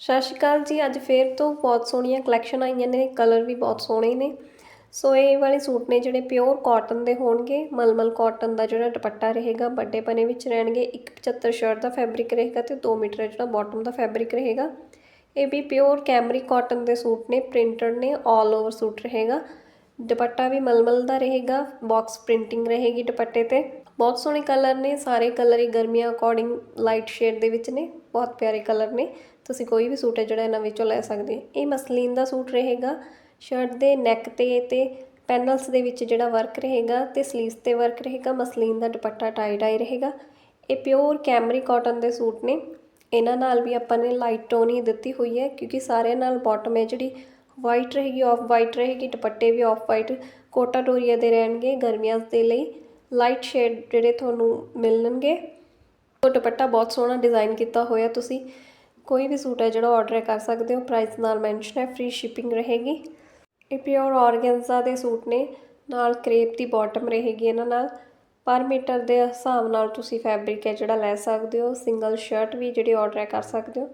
ਸਤਿ ਸ਼੍ਰੀ ਅਕਾਲ ਜੀ, ਅੱਜ ਫੇਰ ਤੋਂ ਬਹੁਤ ਸੋਹਣੀਆਂ ਕਲੈਕਸ਼ਨ ਆਈਆਂ ਨੇ ਕਲਰ ਵੀ ਬਹੁਤ ਸੋਹਣੇ ਨੇ। ਸੋ ਇਹ ਵਾਲੇ ਸੂਟ ਨੇ ਜਿਹੜੇ ਪਿਓਰ ਕਾਟਨ ਦੇ ਹੋਣਗੇ, ਮਲਮਲ ਕਾਟਨ ਦਾ ਜਿਹੜਾ ਦੁਪੱਟਾ ਰਹੇਗਾ, ਵੱਡੇ ਪਨੇ ਵਿੱਚ ਰਹਿਣਗੇ 175 ਸ਼ਰਟ ਦਾ ਫੈਬਰਿਕ ਰਹੇਗਾ ਤੇ 2 ਮੀਟਰ ਜਿਹੜਾ ਬਾਟਮ ਦਾ ਫੈਬਰਿਕ ਰਹੇਗਾ। ਇਹ ਵੀ ਪਿਓਰ ਕੈਮਰੀ ਕਾਟਨ ਦੇ ਸੂਟ ਨੇ ਪ੍ਰਿੰਟਡ ਨੇ 올 ਓਵਰ ਸੂਟ ਰਹੇਗਾ। ਦੁਪੱਟਾ ਵੀ ਮਲਮਲ ਦਾ ਰਹੇਗਾ ਬਾਕਸ ਪ੍ਰਿੰਟਿੰਗ ਰਹੇਗੀ ਦੁਪੱਟੇ ਤੇ। ਬਹੁਤ ਸੋਹਣੇ ਕਲਰ ਨੇ, ਸਾਰੇ ਕਲਰ ਹੀ ਗਰਮੀਆਂ ਅਕੋਰਡਿੰਗ ਲਾਈਟ ਸ਼ੇਡ ਦੇ ਵਿੱਚ ਨੇ, ਬਹੁਤ ਪਿਆਰੇ ਕਲਰ ਨੇ। ਤੁਸੀਂ ਕੋਈ ਵੀ ਸੂਟ ਹੈ ਜਿਹੜਾ ਇਹਨਾਂ ਵਿੱਚੋਂ ਲੈ ਸਕਦੇ ਹੋ। ਇਹ ਮਸਲੀਨ ਦਾ ਸੂਟ ਰਹੇਗਾ ਸ਼ਰਟ ਦੇ ਨੈਕ ਤੇ ਤੇ ਪੈਨਲਸ ਦੇ ਵਿੱਚ ਜਿਹੜਾ ਵਰਕ ਰਹੇਗਾ ਤੇ ਸਲੀਵਸ ਤੇ ਵਰਕ ਰਹੇਗਾ, ਮਸਲੀਨ ਦਾ ਦੁਪੱਟਾ ਟਾਈ ਡਾਈ ਰਹੇਗਾ। ਇਹ ਪਿਓਰ ਕੈਮਰੀ ਕਾਟਨ ਦੇ ਸੂਟ ਨੇ। ਇਹਨਾਂ ਨਾਲ ਵੀ ਆਪਾਂ ਨੇ ਲਾਈਟ ਟੋਨ ਹੀ ਦਿੱਤੀ ਹੋਈ ਹੈ, ਕਿਉਂਕਿ ਸਾਰਿਆਂ ਨਾਲ ਬਾਟਮ ਹੈ ਜਿਹੜੀ ਵਾਈਟ ਰਹੇਗੀ ਆਫ ਵਾਈਟ ਰਹੇਗੀ, ਦੁਪੱਟੇ ਵੀ ਆਫ ਵਾਈਟ ਕੋਟਾ ਡੋਰੀਆ ਦੇ ਰਹਿਣਗੇ ਗਰਮੀਆਂ ਦੇ ਲਈ। ਲਾਈਟ ਸ਼ੇਡ ਜਿਹੜੇ ਤੁਹਾਨੂੰ ਮਿਲਣਗੇ। ਉਹ ਦੁਪੱਟਾ ਬਹੁਤ ਸੋਹਣਾ ਡਿਜ਼ਾਈਨ ਕੀਤਾ ਹੋਇਆ ਤੁਸੀਂ। ਕੋਈ ਵੀ ਸੂਟ ਹੈ ਜਿਹੜਾ ਆਰਡਰ ਕਰ ਸਕਦੇ ਹੋ ਪ੍ਰਾਈਸ ਨਾਲ ਮੈਂਸ਼ਨ ਹੈ ਫ੍ਰੀ ਸ਼ਿਪਿੰਗ ਰਹੇਗੀ। ਇਹ ਪਿਓਰ ਆਰਗੈਂਜ਼ਾ ਦੇ ਸੂਟ ਨੇ, ਨਾਲ ਕਰੇਪ ਦੀ ਬਾਟਮ ਰਹੇਗੀ ਇਹਨਾਂ ਨਾਲ। ਪਰ ਮੀਟਰ ਦੇ ਹਿਸਾਬ ਨਾਲ ਤੁਸੀਂ ਫੈਬਰਿਕ ਹੈ ਜਿਹੜਾ ਲੈ ਸਕਦੇ ਹੋ ਸਿੰਗਲ ਸ਼ਰਟ ਵੀ ਜਿਹੜੀ ਆਰਡਰ ਕਰ ਸਕਦੇ ਹੋ।